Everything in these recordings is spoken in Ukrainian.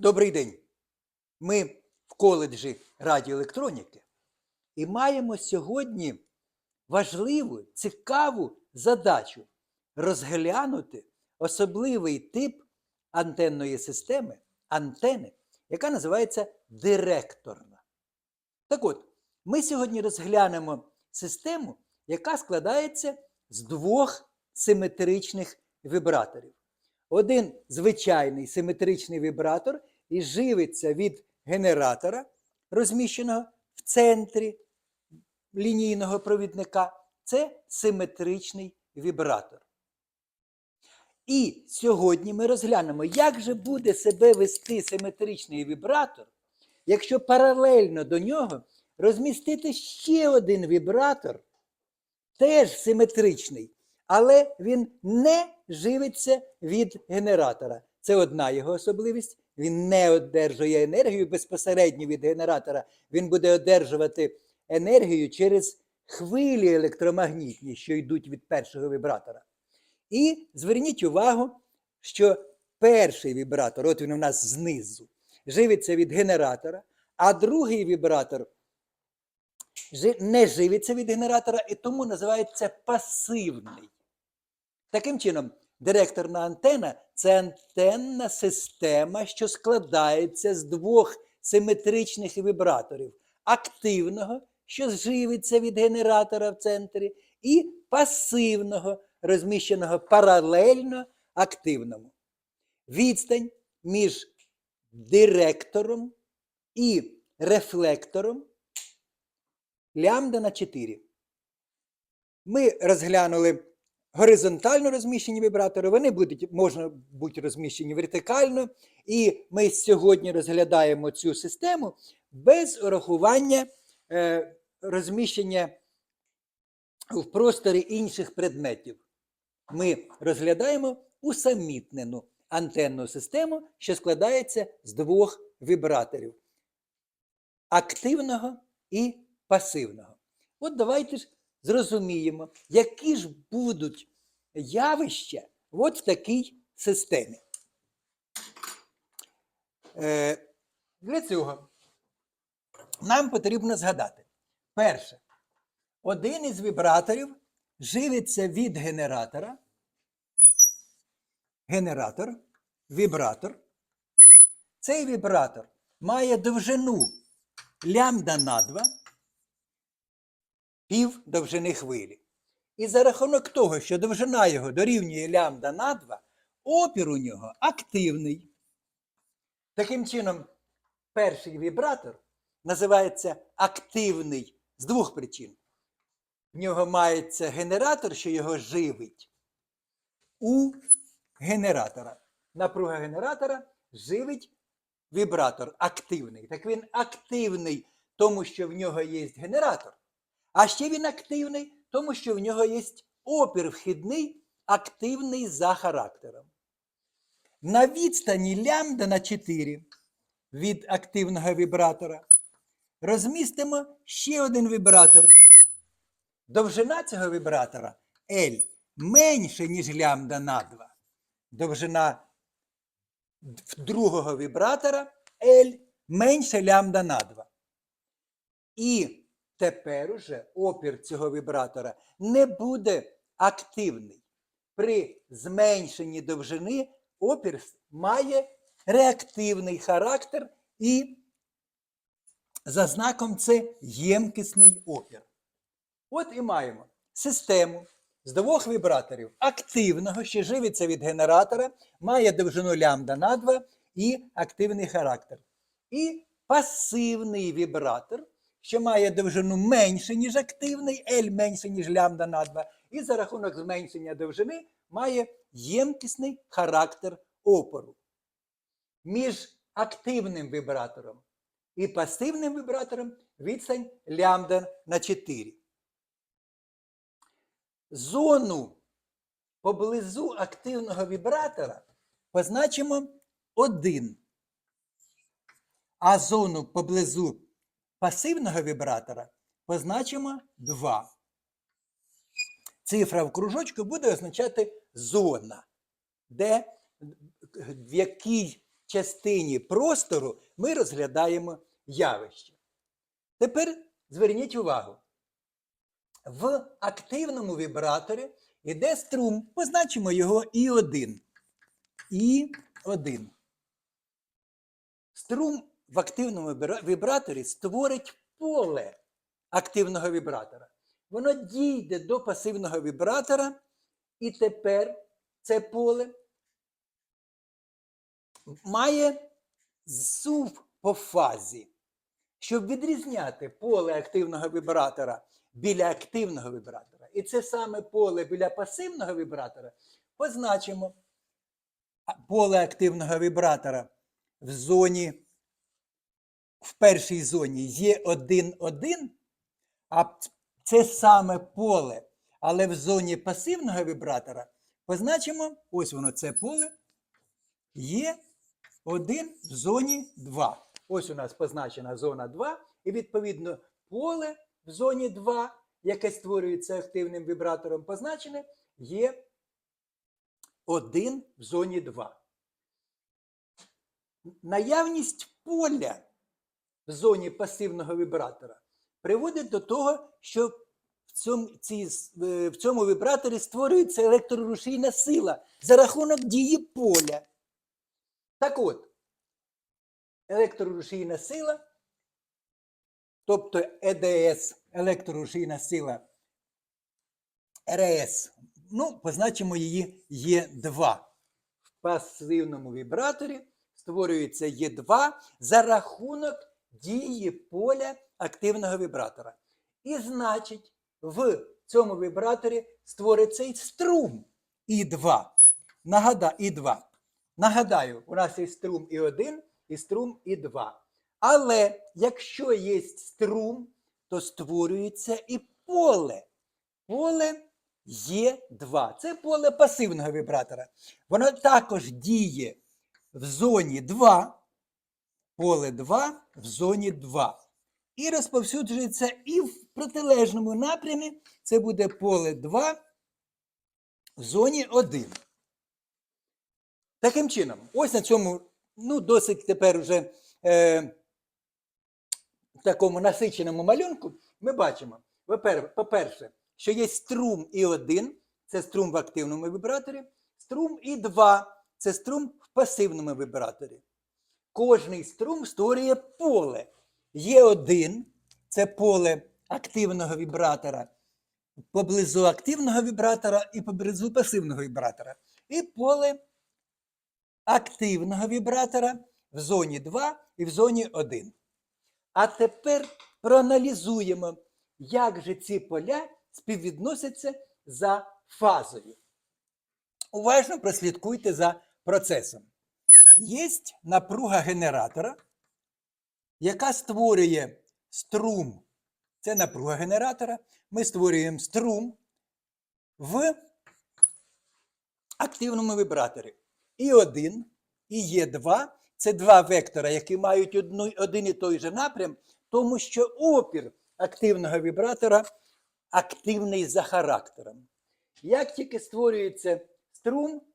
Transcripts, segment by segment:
Добрий день. Ми в коледжі радіоелектроніки і маємо сьогодні важливу, цікаву задачу розглянути особливий тип антенної системи, антени, яка називається директорна. Так от, ми сьогодні розглянемо систему, яка складається з двох симетричних вібраторів. Один звичайний симетричний вібратор і живиться від генератора, розміщеного в центрі лінійного провідника. Це симетричний вібратор. І сьогодні ми розглянемо, як же буде себе вести симетричний вібратор, якщо паралельно до нього розмістити ще один вібратор, теж симетричний, але він не живиться від генератора. Це одна його особливість. Він не одержує енергію безпосередньо від генератора. Він буде одержувати енергію через хвилі електромагнітні, що йдуть від першого вібратора. І зверніть увагу, що перший вібратор, от він у нас знизу, живиться від генератора, а другий вібратор не живиться від генератора і тому називається пасивний. Таким чином, директорна антена це антенна система, що складається з двох симетричних вібраторів: активного, що живиться від генератора в центрі, і пасивного, розміщеного паралельно активному. Відстань між директором і рефлектором лямбда на 4. Ми розглянули горизонтально розміщені вібратори, вони будуть, можна бути розміщені вертикально. І ми сьогодні розглядаємо цю систему без урахування е, розміщення в просторі інших предметів. Ми розглядаємо усамітнену антенну систему, що складається з двох вібраторів активного і пасивного. От давайте ж зрозуміємо, які ж будуть явища от в такій системі. Е, для цього нам потрібно згадати. Перше, один із вібраторів живиться від генератора. Генератор, вібратор. Цей вібратор має довжину лямбда на 2, пів довжини хвилі. І за рахунок того, що довжина його дорівнює лямбда на 2, опір у нього активний. Таким чином, перший вібратор називається активний з двох причин. В нього мається генератор, що його живить у генератора. Напруга генератора живить вібратор активний. Так він активний, тому що в нього є генератор. А ще він активний, тому що в нього є опір вхідний, активний за характером. На відстані лямбда на 4 від активного вібратора розмістимо ще один вібратор. Довжина цього вібратора L менше, ніж лямбда на 2. Довжина другого вібратора L менше лямбда на 2. І тепер уже опір цього вібратора не буде активний. При зменшенні довжини опір має реактивний характер і за знаком це ємкісний опір. От і маємо систему з двох вібраторів активного, що живиться від генератора, має довжину лямбда на 2 і активний характер. І пасивний вібратор, що має довжину менше, ніж активний, L менше, ніж лямбда на 2, і за рахунок зменшення довжини має ємкісний характер опору. Між активним вібратором і пасивним вібратором відстань лямбда на 4. Зону поблизу активного вібратора позначимо 1. А зону поблизу пасивного вібратора позначимо 2. Цифра в кружочку буде означати зона, де, в якій частині простору ми розглядаємо явище. Тепер зверніть увагу. В активному вібраторі йде струм, позначимо його І1. І1. Струм в активному вібраторі створить поле активного вібратора. Воно дійде до пасивного вібратора, і тепер це поле має зсув по фазі. Щоб відрізняти поле активного вібратора біля активного вібратора, і це саме поле біля пасивного вібратора, позначимо поле активного вібратора в зоні, в першій зоні є 1,1, а це саме поле, але в зоні пасивного вібратора позначимо, ось воно це поле, є 1 в зоні 2. Ось у нас позначена зона 2, і відповідно поле в зоні 2, яке створюється активним вібратором, позначене, є 1 в зоні 2. Наявність поля в зоні пасивного вібратора приводить до того, що в цьому, ці, в цьому вібраторі створюється електрорушійна сила за рахунок дії поля. Так от, електрорушійна сила, тобто ЕДС, електрорушійна сила РС, ну, позначимо її Є2. В пасивному вібраторі створюється Є2 за рахунок дії поля активного вібратора. І значить, в цьому вібраторі створиться і струм І2. Нагада, І2. Нагадаю, у нас є струм І1 і струм І2. Але якщо є струм, то створюється і поле. Поле Є2. Це поле пасивного вібратора. Воно також діє в зоні 2, поле 2 в зоні 2. І розповсюджується і в протилежному напрямі це буде поле 2 в зоні 1. Таким чином, ось на цьому, ну, досить тепер вже е, такому насиченому малюнку ми бачимо, по-перше, що є струм І1, це струм в активному вібраторі, струм І2 це струм в пасивному вібраторі. Кожний струм створює поле. Є один це поле активного вібратора поблизу активного вібратора і поблизу пасивного вібратора. І поле активного вібратора в зоні 2 і в зоні 1. А тепер проаналізуємо, як же ці поля співвідносяться за фазою. Уважно прослідкуйте за процесом. Є напруга генератора, яка створює струм. Це напруга генератора. Ми створюємо струм в активному вібраторі. І 1 і є 2 це два вектора, які мають одну, один і той же напрям, тому що опір активного вібратора активний за характером. Як тільки створюється струм, стр-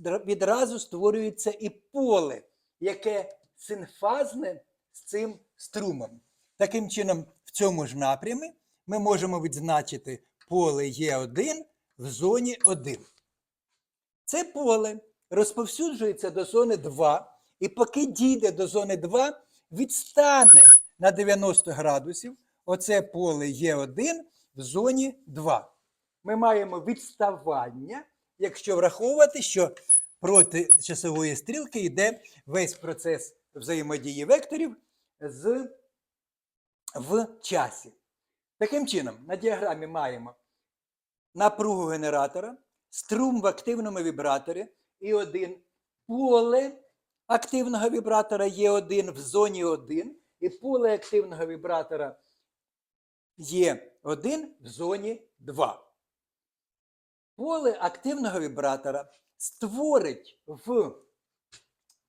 відразу створюється і поле, яке синфазне з цим струмом. Таким чином, в цьому ж напрямі ми можемо відзначити поле Е1 в зоні 1. Це поле розповсюджується до зони 2, і поки дійде до зони 2, відстане на 90 градусів. Оце поле Е1 в зоні 2. Ми маємо відставання, якщо враховувати, що проти часової стрілки йде весь процес взаємодії векторів з, в часі. Таким чином, на діаграмі маємо напругу генератора, струм в активному вібраторі і один поле активного вібратора є 1 в зоні 1, і поле активного вібратора є 1 в зоні 2. Поле активного вібратора створить в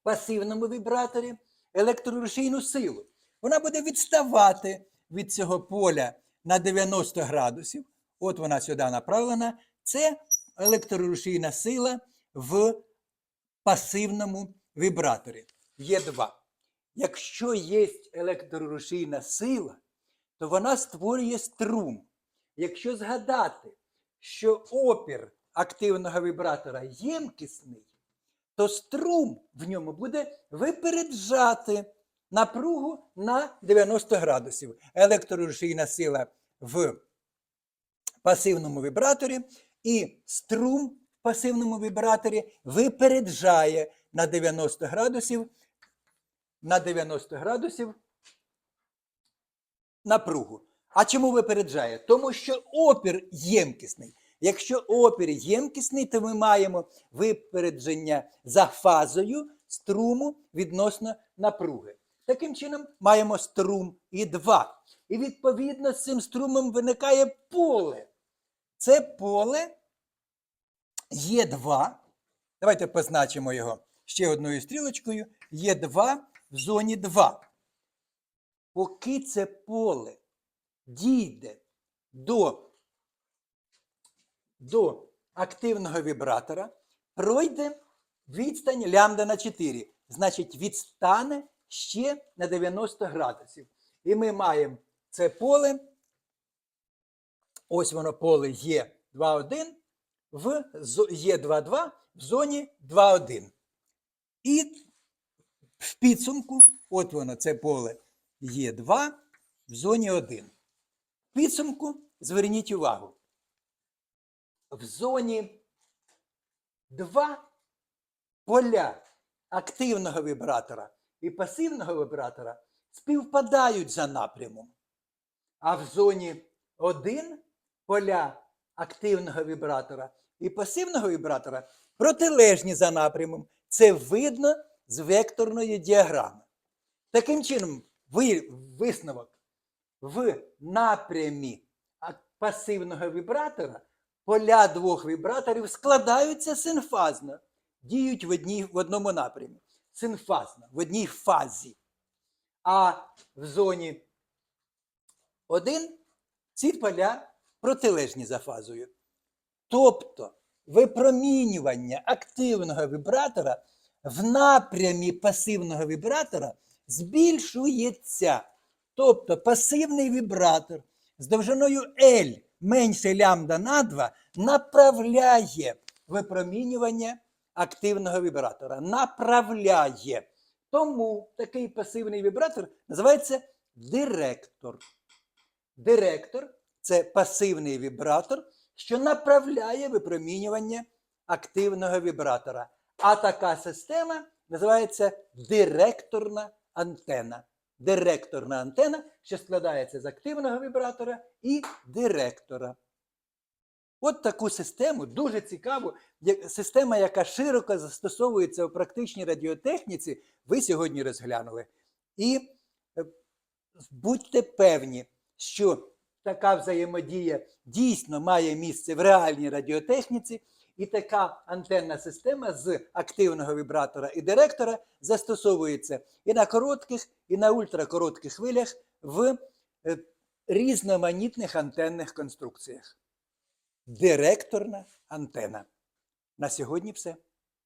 пасивному вібраторі електрорушійну силу. Вона буде відставати від цього поля на 90 градусів. От вона сюди направлена. Це електрорушійна сила в пасивному вібраторі. є 2. Якщо є електрорушійна сила, то вона створює струм. Якщо згадати, що опір активного вібратора ємкісний, то струм в ньому буде випереджати напругу на 90 градусів. Електрорушійна сила в пасивному вібраторі і струм в пасивному вібраторі випереджає на 90 градусів на 90 градусів напругу. А чому випереджає? Тому що опір ємкісний. Якщо опір ємкісний, то ми маємо випередження за фазою струму відносно напруги. Таким чином, маємо струм і 2. І відповідно з цим струмом виникає поле. Це поле є 2. Давайте позначимо його ще одною стрілочкою. Є 2 в зоні 2. Поки це поле дійде до, до активного вібратора, пройде відстань лямбда на 4. Значить, відстане ще на 90 градусів. І ми маємо це поле. Ось воно поле є 2,1 в зо- є 2,2 в зоні 2,1. І в підсумку, от воно, це поле є 2 в зоні 1. Підсумку зверніть увагу. В зоні 2 поля активного вібратора і пасивного вібратора співпадають за напрямом. А в зоні 1 поля активного вібратора і пасивного вібратора протилежні за напрямом. Це видно з векторної діаграми. Таким чином, висновок в напрямі пасивного вібратора поля двох вібраторів складаються синфазно, діють в, одній, в одному напрямі. Синфазно, в одній фазі. А в зоні 1 ці поля протилежні за фазою. Тобто випромінювання активного вібратора в напрямі пасивного вібратора збільшується. Тобто пасивний вібратор з довжиною L менше лямбда на 2 направляє випромінювання активного вібратора. Направляє. Тому такий пасивний вібратор називається директор. Директор це пасивний вібратор, що направляє випромінювання активного вібратора. А така система називається директорна антена. Директорна антена, що складається з активного вібратора і директора. От таку систему дуже цікаву, система, яка широко застосовується у практичній радіотехніці, ви сьогодні розглянули. І е, будьте певні, що така взаємодія дійсно має місце в реальній радіотехніці, і така антенна система з активного вібратора і директора застосовується і на коротких, і на ультракоротких хвилях в е, різноманітних антенних конструкціях. Директорна антена. На сьогодні все.